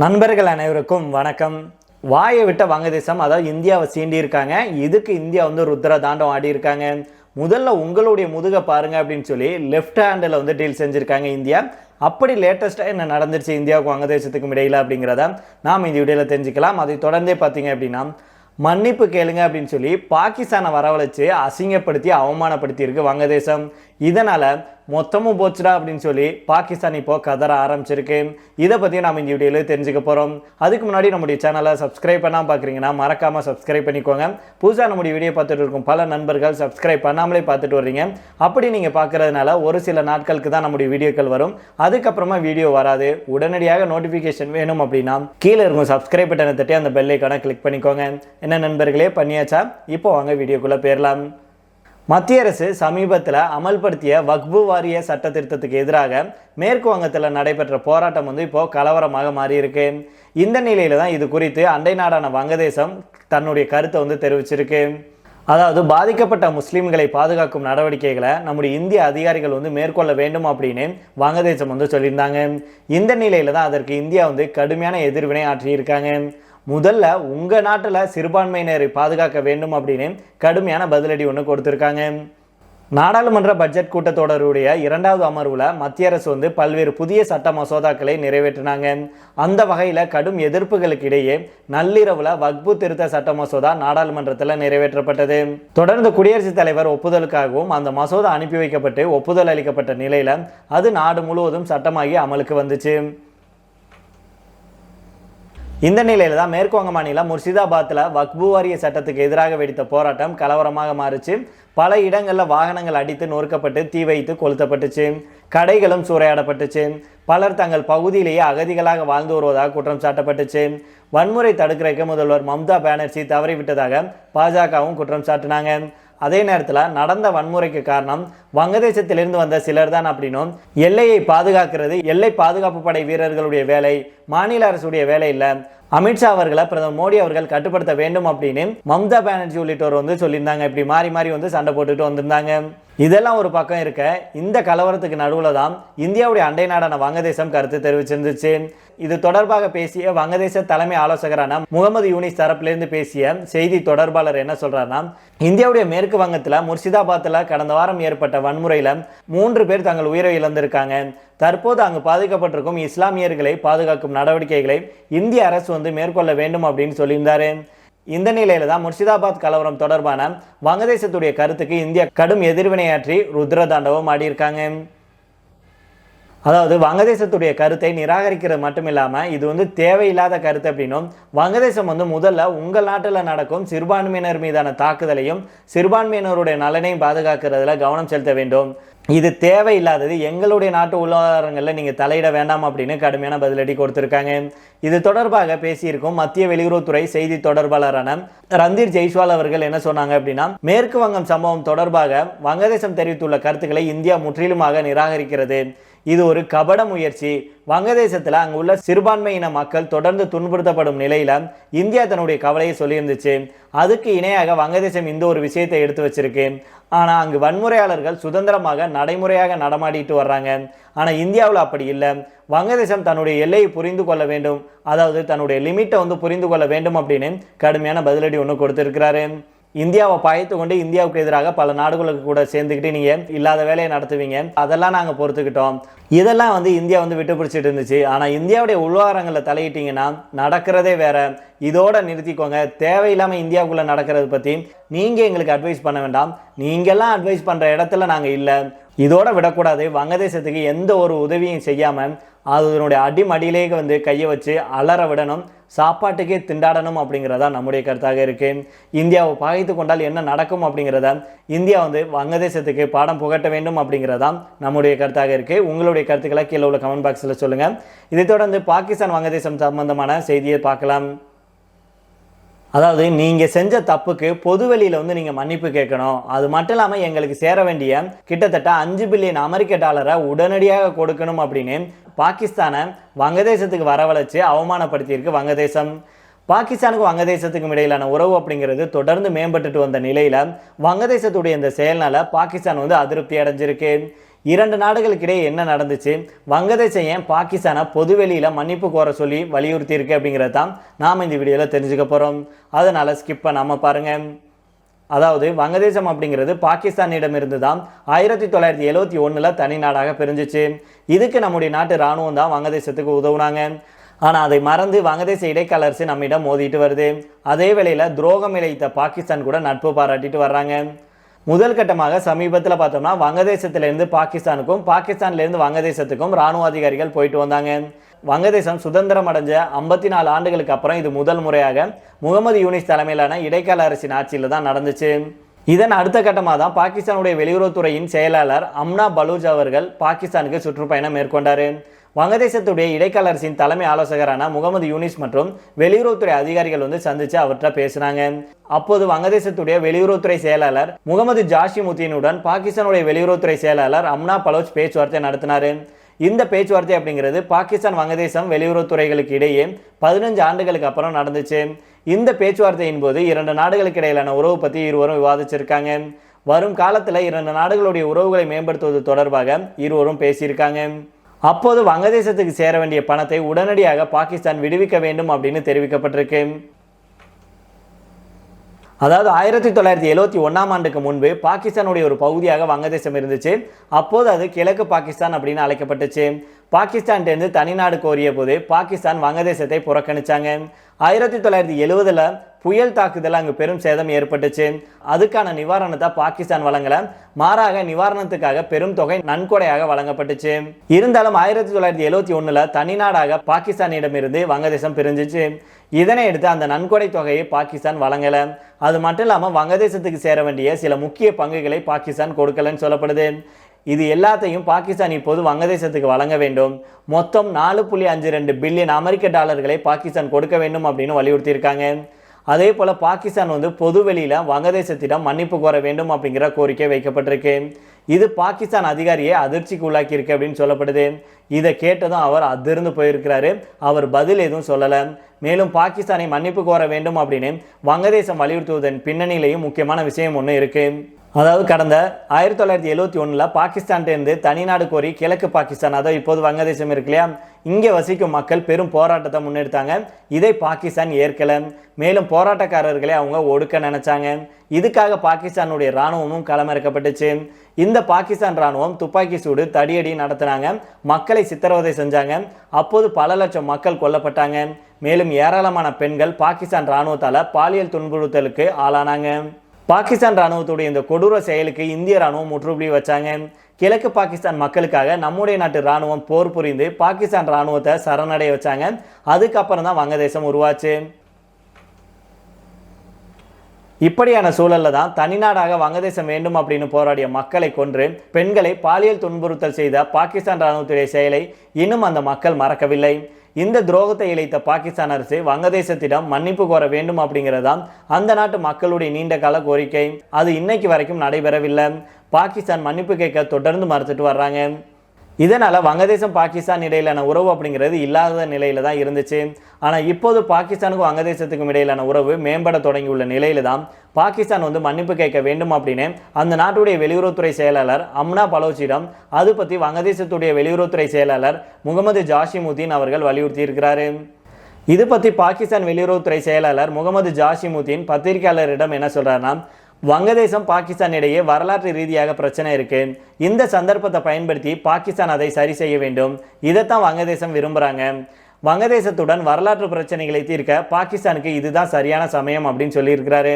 நண்பர்கள் அனைவருக்கும் வணக்கம். வாயை விட்ட வங்கதேசம் அதாவது இந்தியாவை சீண்டியிருக்காங்க இதுக்கு இந்தியா வந்து ருத்ர தாண்டம் ஆடியிருக்காங்க முதல்ல உங்களுடைய முதுகை பாருங்க அப்படின்னு சொல்லி லெஃப்ட் ஹேண்டில் வந்து டீல் செஞ்சுருக்காங்க இந்தியா. அப்படி லேட்டஸ்ட்டாக என்ன நடந்துருச்சு இந்தியாவுக்கும் வங்கதேசத்துக்கும் இடையில அப்படிங்கிறத நாம் இந்த வீடியோவில் தெரிஞ்சுக்கலாம். அதை தொடர்ந்தே பார்த்தீங்க அப்படின்னா மன்னிப்பு கேளுங்க அப்படின்னு சொல்லி பாகிஸ்தானை வரவழைச்சு அசிங்கப்படுத்தி அவமானப்படுத்தியிருக்கு வங்கதேசம் இதனால் மொத்தமும் போச்சுடா அப்படின்னு சொல்லி பாகிஸ்தான் இப்போ கதற ஆரம்பிச்சிருக்கு. இதை பற்றி நாம் இந்த வீடியோவில் தெரிஞ்சுக்க போகிறோம் அதுக்கு முன்னாடி நம்முடைய சேனலை சப்ஸ்கிரைப் பண்ணால் பார்க்குறீங்கன்னா மறக்காமல் சப்ஸ்கிரைப் பண்ணிக்கோங்க. புதுசாக நம்முடைய வீடியோ பார்த்துட்டு இருக்கும் பல நண்பர்கள் சப்ஸ்கிரைப் பண்ணாமலே பார்த்துட்டு வர்றீங்க. அப்படி நீங்கள் பார்க்கறதுனால ஒரு சில நாட்களுக்கு தான் நம்முடைய வீடியோக்கள் வரும். அதுக்கப்புறமா வீடியோ வராது. உடனடியாக நோட்டிஃபிகேஷன் வேணும் அப்படின்னா கீழே இருக்கும் சப்ஸ்கிரைப் பட்டனை தட்டி அந்த பெல்லைக்கான கிளிக் பண்ணிக்கோங்க. என்ன நண்பர்களே பண்ணியாச்சா? இப்போ வாங்க வீடியோக்குள்ளே போயிடலாம். மத்திய அரசு சமீபத்தில் அமல்படுத்திய வக்பு வாரிய சட்ட திருத்தத்துக்கு எதிராக மேற்கு வங்கத்தில் நடைபெற்ற போராட்டம் வந்து இப்போ கலவரமாக மாறியிருக்கு. இந்த நிலையில தான் இது குறித்து அண்டை நாடான வங்கதேசம் தன்னுடைய கருத்தை வந்து தெரிவிச்சிருக்கு. அதாவது பாதிக்கப்பட்ட முஸ்லீம்களை பாதுகாக்கும் நடவடிக்கைகளை நம்முடைய இந்திய அதிகாரிகள் வந்து மேற்கொள்ள வேண்டும் அப்படின்னு வங்கதேசம் வந்து சொல்லியிருந்தாங்க. இந்த நிலையில தான் அதற்கு இந்தியா வந்து கடுமையான எதிர்வினை ஆற்றியிருக்காங்க. முதல்ல உங்கள் நாட்டில் சிறுபான்மையினரை பாதுகாக்க வேண்டும் அப்படின்னு கடுமையான பதிலடி ஒன்று கொடுத்துருக்காங்க. நாடாளுமன்ற பட்ஜெட் கூட்டத்தொடருடைய இரண்டாவது அமர்வில் மத்திய அரசு வந்து பல்வேறு புதிய சட்ட மசோதாக்களை நிறைவேற்றினாங்க. அந்த வகையில் கடும் எதிர்ப்புகளுக்கு இடையே நள்ளிரவில் வக்பு திருத்த சட்ட மசோதா நாடாளுமன்றத்தில் நிறைவேற்றப்பட்டது. தொடர்ந்து குடியரசுத் தலைவர் ஒப்புதலுக்காகவும் அந்த மசோதா அனுப்பி வைக்கப்பட்டு ஒப்புதல் அளிக்கப்பட்ட நிலையில் அது நாடு முழுவதும் சட்டமாகி அமலுக்கு வந்துச்சு. இந்த நிலையில் தான் மேற்குவங்க மாநிலம் முர்ஷிதாபாத்தில் வக்பு வாரிய சட்டத்துக்கு எதிராக வெடித்த போராட்டம் கலவரமாக மாறுச்சு. பல இடங்களில் வாகனங்கள் அடித்து நொறுக்கப்பட்டு தீ வைத்து கொளுத்தப்பட்டுச்சு. கடைகளும் சூறையாடப்பட்டுச்சு. பலர் தங்கள் பகுதியிலேயே அகதிகளாக வாழ்ந்து வருவதாக குற்றம் சாட்டப்பட்டுச்சு. வன்முறை தடுக்கிறதுக்கு முதல்வர் மம்தா பானர்ஜி தவறிவிட்டதாக பாஜகவும் குற்றம் சாட்டினாங்க. அதே நேரத்தில் நடந்த வன்முறைக்கு காரணம் வங்கதேசத்திலிருந்து வந்த சிலர் தான் அப்படின்னும் எல்லையை பாதுகாக்கிறது எல்லை பாதுகாப்பு படை வீரர்களுடைய வேலை மாநில அரசுடைய வேலை இல்லை. அமித்ஷா அவர்களை பிரதமர் மோடி அவர்கள் கட்டுப்படுத்த வேண்டும் அப்படின்னு மம்தா பானர்ஜி உள்ளிட்டோர் வந்து சொல்லியிருந்தாங்க. இப்படி மாறி மாறி வந்து சண்டை போட்டுட்டு வந்திருந்தாங்க. இதெல்லாம் ஒரு பக்கம் இருக்க இந்த கலவரத்துக்கு நடுவில் தான் இந்தியாவுடைய அண்டை நாடான வங்கதேசம் கருத்து தெரிவிச்சிருந்துச்சு. இது தொடர்பாக பேசிய வங்கதேச தலைமை ஆலோசகரான முகமது யூனிஸ் தரப்பிலிருந்து பேசிய செய்தி தொடர்பாளர் என்ன சொல்றாருன்னா இந்தியாவுடைய மேற்கு வங்கத்தில் முர்ஷிதாபாத்தில் கடந்த வாரம் ஏற்பட்ட வன்முறையில் மூன்று பேர் தங்கள் உயிரை இழந்திருக்காங்க. தற்போது அங்கு பாதிக்கப்பட்டிருக்கும் இஸ்லாமியர்களை பாதுகாக்கும் நடவடிக்கைகளை இந்திய அரசு வந்து மேற்கொள்ள வேண்டும் அப்படின்னு சொல்லியிருந்தாரு. இந்த நிலையில தான் முர்ஷிதாபாத் கலவரம் தொடர்பான வங்கதேசத்துடைய கருத்துக்கு இந்தியா கடும் எதிர்வினையாற்றி ருத்ர தாண்டவம் ஆடியிருக்காங்க. அதாவது வங்கதேசத்துடைய கருத்தை நிராகரிக்கிறது மட்டும் இல்லாமல் இது வந்து தேவையில்லாத கருத்து அப்படின்னும் வங்கதேசம் வந்து முதல்ல உங்கள் நாட்டில் நடக்கும் சிறுபான்மையினர் மீதான தாக்குதலையும் சிறுபான்மையினருடைய நலனையும் பாதுகாக்கிறதுல கவனம் செலுத்த வேண்டும். இது தேவையில்லாதது. எங்களுடைய நாட்டு உள்ளாதாரங்களில் நீங்கள் தலையிட வேண்டாம் அப்படின்னு கடுமையான பதிலடி கொடுத்துருக்காங்க. இது தொடர்பாக பேசியிருக்கும் மத்திய வெளியுறவுத்துறை செய்தி தொடர்பாளரான ரந்தீர் ஜெய்ஸ்வால் அவர்கள் என்ன சொன்னாங்க அப்படின்னா மேற்கு வங்கம் சம்பவம் தொடர்பாக வங்கதேசம் தெரிவித்துள்ள கருத்துக்களை இந்தியா முற்றிலுமாக நிராகரிக்கிறது. இது ஒரு கபட முயற்சி. வங்கதேசத்தில் அங்கு உள்ள சிறுபான்மையின மக்கள் தொடர்ந்து துன்புறுத்தப்படும் நிலையில் இந்தியா தன்னுடைய கவலையை சொல்லியிருந்துச்சு. அதுக்கு இணையாக வங்கதேசம் இந்த ஒரு விஷயத்தை எடுத்து வச்சிருக்கு. ஆனால் அங்கு வன்முறையாளர்கள் சுதந்திரமாக நடைமுறையாக நடமாடிட்டு வர்றாங்க. ஆனால் இந்தியாவில் அப்படி இல்லை. வங்கதேசம் தன்னுடைய எல்லையை புரிந்து கொள்ள வேண்டும். அதாவது தன்னுடைய லிமிட்டை வந்து புரிந்து கொள்ள வேண்டும் அப்படின்னு கடுமையான பதிலடி ஒன்று கொடுத்துருக்கிறாரு. இந்தியாவை பாய்த்து கொண்டு இந்தியாவுக்கு எதிராக பல நாடுகளுக்கு கூட சேர்ந்துக்கிட்டு நீங்கள் இல்லாத வேலையை நடத்துவீங்க. அதெல்லாம் நாங்கள் பொறுத்துக்கிட்டோம். இதெல்லாம் வந்து இந்தியா வந்து விட்டு பிடிச்சிட்டு இருந்துச்சு. ஆனால் இந்தியாவுடைய உள்வாரங்களில் தலையிட்டிங்கன்னா நடக்கிறதே வேற. இதோட நிறுத்திக்கோங்க. தேவையில்லாமல் இந்தியாவுக்குள்ளே நடக்கிறது பற்றி நீங்கள் எங்களுக்கு அட்வைஸ் பண்ண வேண்டாம். நீங்கள்லாம் அட்வைஸ் பண்ணுற இடத்துல நாங்கள் இல்லை. இதோட விடக்கூடாது. வங்கதேசத்துக்கு எந்த ஒரு உதவியும் செய்யாமல் அதனுடைய அடிமடியிலே வந்து கையை வச்சு அலற விடணும் சாப்பாட்டுக்கே திண்டாடணும் அப்படிங்கிறதா நம்முடைய கருத்தாக இருக்குது இந்தியாவை பாய்த்து கொண்டால் என்ன நடக்கும் அப்படிங்கிறத இந்தியா வந்து வங்கதேசத்துக்கு பாடம் புகட்ட வேண்டும் அப்படிங்கிறதா நம்முடைய கருத்தாக இருக்குது உங்களுடைய கருத்துக்களை கீழே உள்ள கமெண்ட் பாக்ஸில் சொல்லுங்கள் இதை தொடர்ந்து பாகிஸ்தான் வங்கதேசம் சம்பந்தமான செய்தியை பார்க்கலாம். அதாவது நீங்கள் செஞ்ச தப்புக்கு பொதுவெளியில் வந்து நீங்கள் மன்னிப்பு கேட்கணும். அது மட்டும் இல்லாமல் எங்களுக்கு சேர வேண்டிய கிட்டத்தட்ட அஞ்சு பில்லியன் அமெரிக்க டாலரை உடனடியாக கொடுக்கணும் அப்படின்னு பாகிஸ்தானை வங்கதேசத்துக்கு வரவழைச்சு அவமானப்படுத்தியிருக்கு வங்கதேசம். பாகிஸ்தானுக்கும் வங்கதேசத்துக்கும் இடையிலான உறவு அப்படிங்கிறது தொடர்ந்து மேம்பட்டுட்டு வந்த நிலையில் வங்கதேசத்துடைய இந்த செயல்னால பாகிஸ்தான் வந்து அதிருப்தி அடைஞ்சிருக்கு. இரண்டு நாடுகளுக்கிடையே என்ன நடந்துச்சு? வங்கதேசம் ஏன் பாகிஸ்தானை பொதுவெளியில் மன்னிப்பு கோர சொல்லி வலியுறுத்தி இருக்கு அப்படிங்கிறது தான் நாம் இந்த வீடியோவில் தெரிஞ்சுக்க போகிறோம் அதனால் ஸ்கிப் பண்ணாமல் பாருங்கள் அதாவது வங்கதேசம் அப்படிங்கிறது பாகிஸ்தானிடமிருந்து தான் ஆயிரத்தி தொள்ளாயிரத்தி எழுவத்தி ஒன்றில் தனி நாடாக பிரிஞ்சிச்சு. இதுக்கு நம்முடைய நாட்டு இராணுவம் தான் வங்கதேசத்துக்கு உதவுனாங்க. ஆனால் அதை மறந்து வங்கதேச இடைக்கால அரசு நம்மிடம் மோதிட்டு வருது. அதே வேளையில் துரோகம் இழைத்த பாகிஸ்தான் கூட நட்பு பாராட்டிட்டு வர்றாங்க. முதல் கட்டமாக சமீபத்தில் பார்த்தோம்னா வங்கதேசத்திலிருந்து பாகிஸ்தானுக்கும் பாகிஸ்தான்லேருந்து வங்கதேசத்துக்கும் இராணுவ அதிகாரிகள் போயிட்டு வந்தாங்க. வங்கதேசம் சுதந்திரம் அடைஞ்ச ஐம்பத்தி நாலு ஆண்டுகளுக்கு அப்புறம் இது முதல் முறையாக முகமது யூனிஸ் தலைமையிலான இடைக்கால அரசின் ஆட்சியில் தான் நடந்துச்சு. இதன் அடுத்த கட்டமாக தான் பாகிஸ்தானுடைய வெளியுறவுத்துறையின் செயலாளர் அம்னா பலூஜ் அவர்கள் பாகிஸ்தானுக்கு சுற்றுப்பயணம் மேற்கொண்டார். வங்கதேசத்துடைய இடைக்கால அரசின் தலைமை ஆலோசகரான முகமது யூனிஸ் மற்றும் வெளியுறவுத்துறை அதிகாரிகள் வந்து சந்திச்சு அவற்றை பேசினாங்க. அப்போது வங்கதேசத்துடைய வெளியுறவுத்துறை செயலாளர் முகமது ஜாஷிமுத்தீனுடன் பாகிஸ்தானுடைய வெளியுறவுத்துறை செயலாளர் அம்னா பலோச் பேச்சுவார்த்தை நடத்தினார். இந்த பேச்சுவார்த்தை அப்படிங்கிறது பாகிஸ்தான் வங்கதேசம் வெளியுறவுத்துறைகளுக்கு இடையே பதினஞ்சு ஆண்டுகளுக்கு அப்புறம் நடந்துச்சு. இந்த பேச்சுவார்த்தையின் போது இரண்டு நாடுகளுக்கு இடையிலான உறவு பற்றி இருவரும் விவாதிச்சிருக்காங்க. வரும் காலத்தில் இரண்டு நாடுகளுடைய உறவுகளை மேம்படுத்துவது தொடர்பாக இருவரும் பேசியிருக்காங்க. அப்போது வங்கதேசத்துக்கு சேர வேண்டிய பணத்தை உடனடியாக பாகிஸ்தான் விடுவிக்க வேண்டும் அப்படின்னு தெரிவிக்கப்பட்டிருக்கு. அதாவது ஆயிரத்தி தொள்ளாயிரத்தி எழுவத்தி ஒன்றாம் ஆண்டுக்கு முன்பு பாகிஸ்தானுடைய ஒரு பகுதியாக வங்கதேசம் இருந்துச்சு. அப்போது அது கிழக்கு பாகிஸ்தான் அப்படின்னு அழைக்கப்பட்டுச்சு. பாகிஸ்தான்கிட்டேருந்து தனிநாடு கோரிய போது பாகிஸ்தான் வங்கதேசத்தை புறக்கணிச்சாங்க. ஆயிரத்தி தொள்ளாயிரத்தி எழுவதில் புயல் தாக்குதல் அங்கு பெரும் சேதம் ஏற்பட்டுச்சு. அதுக்கான நிவாரணத்தை பாகிஸ்தான் வழங்கல. மாறாக நிவாரணத்துக்காக பெரும் தொகை நன்கொடையாக வழங்கப்பட்டுச்சு. இருந்தாலும் ஆயிரத்தி தொள்ளாயிரத்தி எழுவத்தி ஒன்றில் தனிநாடாக பாகிஸ்தானிடமிருந்து வங்கதேசம் பிரிஞ்சிச்சு. இதனை எடுத்து அந்த நன்கொடை தொகையை பாகிஸ்தான் வழங்கலை. அது மட்டும் இல்லாமல் வங்கதேசத்துக்கு சேர வேண்டிய சில முக்கிய பங்குகளை பாகிஸ்தான் கொடுக்கலன்னு சொல்லப்படுது. இது எல்லாத்தையும் பாகிஸ்தான் இப்போது வங்கதேசத்துக்கு வழங்க வேண்டும். மொத்தம் நாலு புள்ளி அஞ்சு ரெண்டு பில்லியன் அமெரிக்க டாலர்களை பாகிஸ்தான் கொடுக்க வேண்டும் அப்படின்னு வலியுறுத்தியிருக்காங்க. அதே போல் பாகிஸ்தான் வந்து பொதுவெளியில் வங்கதேசத்திடம் மன்னிப்பு கோர வேண்டும் அப்படிங்கிற கோரிக்கை வைக்கப்பட்டிருக்கு. இது பாகிஸ்தான் அதிகாரியை அதிர்ச்சிக்கு உள்ளாக்கியிருக்கு அப்படின்னு சொல்லப்படுது. இதை கேட்டதும் அவர் அதிர்ந்து போயிருக்கிறாரு. அவர் பதில் எதுவும் சொல்லலை. மேலும் பாகிஸ்தானை மன்னிப்பு கோர வேண்டும் அப்படின்னு வங்கதேசம் வலியுறுத்துவதன் பின்னணியிலையும் முக்கியமான விஷயம் ஒன்று இருக்குது அதாவது கடந்த ஆயிரத்தி தொள்ளாயிரத்தி எழுவத்தி ஒன்றில் பாகிஸ்தான்டேருந்து தனிநாடு கோரி கிழக்கு பாகிஸ்தான் அதாவது இப்போது வங்கதேசம் இருக்கு இல்லையா இங்கே வசிக்கும் மக்கள் பெரும் போராட்டத்தை முன்னெடுத்தாங்க. இதை பாகிஸ்தான் ஏற்கலை. மேலும் போராட்டக்காரர்களை அவங்க ஒடுக்க நினைச்சாங்க. இதுக்காக பாகிஸ்தானுடைய இராணுவமும் களமிறக்கப்பட்டுச்சு. இந்த பாகிஸ்தான் இராணுவம் துப்பாக்கி சூடு தடியடி நடத்தினாங்க. மக்களை சித்திரவதை செஞ்சாங்க. அப்போது பல லட்சம் மக்கள் கொல்லப்பட்டாங்க. மேலும் ஏராளமான பெண்கள் பாகிஸ்தான் இராணுவத்தால் பாலியல் துன்புறுத்தலுக்கு ஆளானாங்க. பாகிஸ்தான் ராணுவத்துடைய இந்த கொடூர செயலுக்கு இந்திய ராணுவம் முற்றுப்புள்ளி வச்சாங்க. கிழக்கு பாகிஸ்தான் மக்களுக்காக நம்முடைய நாட்டு ராணுவம் போர் புரிந்து பாகிஸ்தான் ராணுவத்தை சரணடைய வச்சாங்க. அதுக்கப்புறம் தான் வங்கதேசம் உருவாச்சு. இப்படியான சூழலில் தான் தனிநாடாக வங்கதேசம் வேண்டும் அப்படின்னு போராடிய மக்களை கொன்று பெண்களை பாலியல் துன்புறுத்தல் செய்த பாகிஸ்தான் ராணுவத்துடைய செயலை இன்னும் அந்த மக்கள் மறக்கவில்லை. இந்த துரோகத்தை இழைத்த பாகிஸ்தான் அரசு வங்கதேசத்திடம் மன்னிப்பு கோர வேண்டும் அப்படிங்கிறதான் அந்த நாட்டு மக்களுடைய நீண்ட கால கோரிக்கை. அது இன்னைக்கு வரைக்கும் நடைபெறவில்லை. பாகிஸ்தான் மன்னிப்பு கேட்க தொடர்ந்து மறுத்துட்டு வர்றாங்க. இதனால் வங்கதேசம் பாகிஸ்தான் இடையிலான உறவு அப்படிங்கிறது இல்லாத நிலையில தான் இருந்துச்சு. ஆனால் இப்போது பாகிஸ்தானுக்கும் வங்கதேசத்துக்கும் இடையிலான உறவு மேம்பட தொடங்கியுள்ள நிலையில் தான் பாகிஸ்தான் வந்து மன்னிப்பு கேட்க வேண்டும் அப்படின்னு அந்த நாட்டுடைய வெளியுறவுத்துறை செயலாளர் அம்னா பலோச்சிடம் அது பற்றி வங்கதேசத்துடைய வெளியுறவுத்துறை செயலாளர் முகமது ஜாஷிமுதீன் அவர்கள் வலியுறுத்தி இருக்கிறாரு இது பற்றி பாகிஸ்தான் வெளியுறவுத்துறை செயலாளர் முகமது ஜாஷிமுதீன் பத்திரிகையாளரிடம் என்ன சொல்கிறாருன்னா வங்கதேசம் பாகிஸ்தான் இடையே வரலாற்று ரீதியாக பிரச்சனை இருக்கு. இந்த சந்தர்ப்பத்தை பயன்படுத்தி பாகிஸ்தான் அதை சரி செய்ய வேண்டும். இதைத்தான் வங்கதேசம் விரும்புகிறாங்க வங்கதேசத்துடன் வரலாற்று பிரச்சனைகளை தீர்க்க பாகிஸ்தானுக்கு இதுதான் சரியான சமயம் அப்படின்னு சொல்லியிருக்கிறாரு.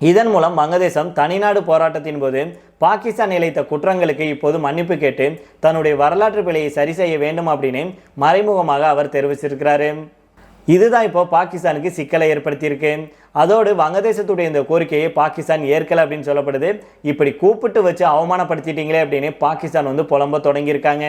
இதன் மூலம் வங்கதேசம் தனிநாடு போராட்டத்தின் போது பாகிஸ்தான் இழைத்த குற்றங்களுக்கு இப்போது மன்னிப்பு கேட்டு தன்னுடைய வரலாற்று பிழையை சரி செய்ய வேண்டும் அப்படின்னு மறைமுகமாக அவர் தெரிவிச்சிருக்கிறாரு. இதுதான் இப்போ பாகிஸ்தானுக்கு சிக்கலை ஏற்படுத்தியிருக்கு. அதோடு வங்கதேசத்துடைய இந்த கோரிக்கையை பாகிஸ்தான் ஏற்கலை அப்படின்னு சொல்லப்படுது. இப்படி கூப்பிட்டு வச்சு அவமானப்படுத்திட்டீங்களே அப்படின்னு பாகிஸ்தான் வந்து புலம்ப தொடங்கியிருக்காங்க.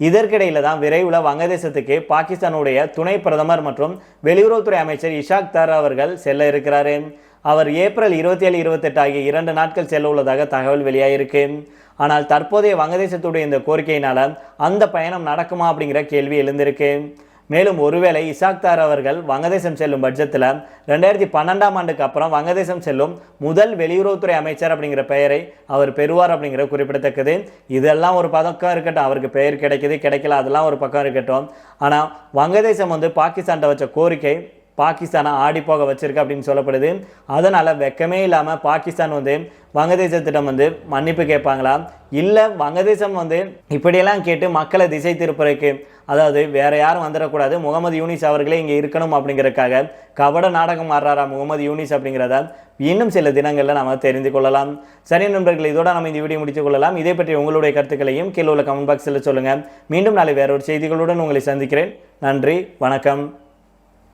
இதற்கிடையில் தான் விரைவில் வங்கதேசத்துக்கு பாகிஸ்தானுடைய துணை பிரதமர் மற்றும் வெளியுறவுத்துறை அமைச்சர் இஷாக் தார் அவர்கள் செல்ல இருக்கிறாரு. அவர் ஏப்ரல் இருபத்தி ஏழு இருபத்தெட்டு ஆகிய இரண்டு நாட்கள் செல்ல உள்ளதாக தகவல் வெளியாகிருக்கு ஆனால் தற்போதைய வங்கதேசத்துடைய இந்த கோரிக்கையினால் அந்த பயணம் நடக்குமா அப்படிங்கிற கேள்வி எழுந்திருக்கு. மேலும் ஒருவேளை இசாக்தார் அவர்கள் வங்கதேசம் செல்லும் பட்சத்தில் ரெண்டாயிரத்தி பன்னெண்டாம் ஆண்டுக்கு அப்புறம் வங்கதேசம் செல்லும் முதல் வெளியுறவுத்துறை அமைச்சர் அப்படிங்கிற பெயரை அவர் பெறுவார் அப்படிங்கிற குறிப்பிடத்தக்கது. இதெல்லாம் ஒரு பதக்கம் இருக்கட்டும். அவருக்கு பெயர் கிடைக்குது கிடைக்கல அதெல்லாம் ஒரு பக்கம் இருக்கட்டும். ஆனால் வங்கதேசம் வந்து பாகிஸ்தான்கிட்ட வச்ச கோரிக்கை பாகிஸ்தானை ஆடி போக வச்சிருக்கு அப்படின்னு சொல்லப்படுது. அதனால் வெக்கமே இல்லாமல் பாகிஸ்தான் வந்து வங்கதேசத்திடம் வந்து மன்னிப்பு கேட்பாங்களா? இல்லை வங்கதேசம் வந்து இப்படியெல்லாம் கேட்டு மக்களை திசை திருப்புறதுக்கு அதாவது வேற யாரும் வந்துடக்கூடாது முகமது யூனிஸ் அவர்களே இங்கே இருக்கணும் அப்படிங்கிறதுக்காக கபட நாடகம் ஆடுறாரா முகமது யூனிஸ் அப்படிங்கிறத இன்னும் சில தினங்களில் நாம் தெரிந்து கொள்ளலாம். சரி நண்பர்கள் இதோட நம்ம இந்த வீடியோ முடித்துக் கொள்ளலாம். இதை பற்றி உங்களுடைய கருத்துக்களையும் கீழே உள்ள கமெண்ட் பாக்ஸில் சொல்லுங்கள் மீண்டும் நாளை வேறொரு செய்திகளுடன் உங்களை சந்திக்கிறேன். நன்றி வணக்கம்.